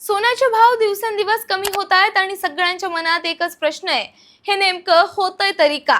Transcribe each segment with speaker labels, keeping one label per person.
Speaker 1: सोन्याचे भाव दिवसेंदिवस कमी होत आहेत आणि सगळ्यांच्या मनात एकच प्रश्न आहे. हे नेमकं होतंय तरी का?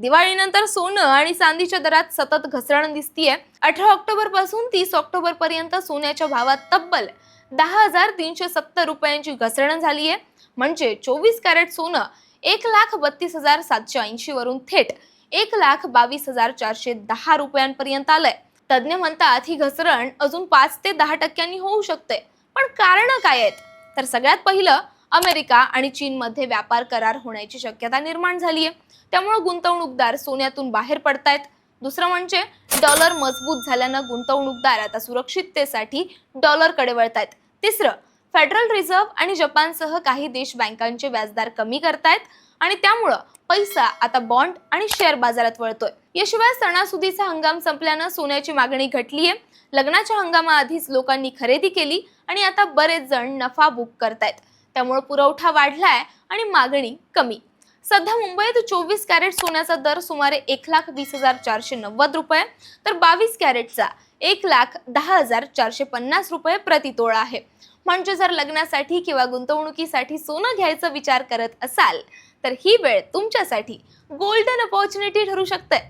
Speaker 1: दिवाळीनंतर सोनं आणि चांदीच्या दरात सतत घसरण दिसतीये. अठरा ऑक्टोबरपासून तीस ऑक्टोबर पर्यंत सोन्याच्या भावात तब्बल दहा हजार तीनशे सत्तर रुपयांची घसरण झाली आहे म्हणजे चोवीस कॅरेट सोनं एक लाख बत्तीस हजार सातशे ऐंशी वरून थेट एक लाख बावीस हजार चारशे दहा रुपयांपर्यंत आलंय. तज्ज्ञ म्हणतात ही घसरण अजून पाच ते दहा टक्क्यांनी होऊ शकते. पण कारण काय आहेत? तर सगळ्यात पहिलं अमेरिका आणि चीनमध्ये व्यापार करार होण्याची शक्यता निर्माण झाली आहे त्यामुळे गुंतवणूकदार सोन्यातून बाहेर पडतायत. दुसरं म्हणजे डॉलर मजबूत झाल्यानं गुंतवणूकदार आता सुरक्षिततेसाठी डॉलरकडे वळतायत तिसरं फेडरल रिझर्व्ह आणि जपानसह काही देश बँकांचे व्याजदर कमी करतायत आणि त्यामुळं पैसा आता बॉन्ड आणि शेअर बाजारात वळतोय. याशिवाय सणासुदीचा हंगाम संपल्यानं सोन्याची मागणी घटली आहे लग्नाच्या हंगामाआधीच लोकांनी खरेदी केली आणि आता बरेच जण नफा बुक करतायत. त्यामुळे पुरवठा वाढलाय आणि मागणी कमी. सध्या मुंबईत चोवीस कॅरेट सोन्याचा दर सुमारे एक लाख वीस हजार चारशे नव्वद रुपये तर बावीस कॅरेटचा एक लाख दहा हजार चारशे पन्नास रुपये प्रतितोळ आहे. म्हणजे जर लग्नासाठी किंवा गुंतवणुकीसाठी सोनं घ्यायचा विचार करत असाल तर ही वेळ तुमच्यासाठी गोल्डन अपॉर्च्युनिटी ठरू शकते.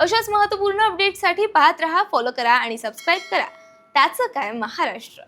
Speaker 1: अशाच महत्त्वपूर्ण अपडेटसाठी पाहत रहा फॉलो करा आणि सबस्क्राईब करा. त्याचं काय महाराष्ट्र.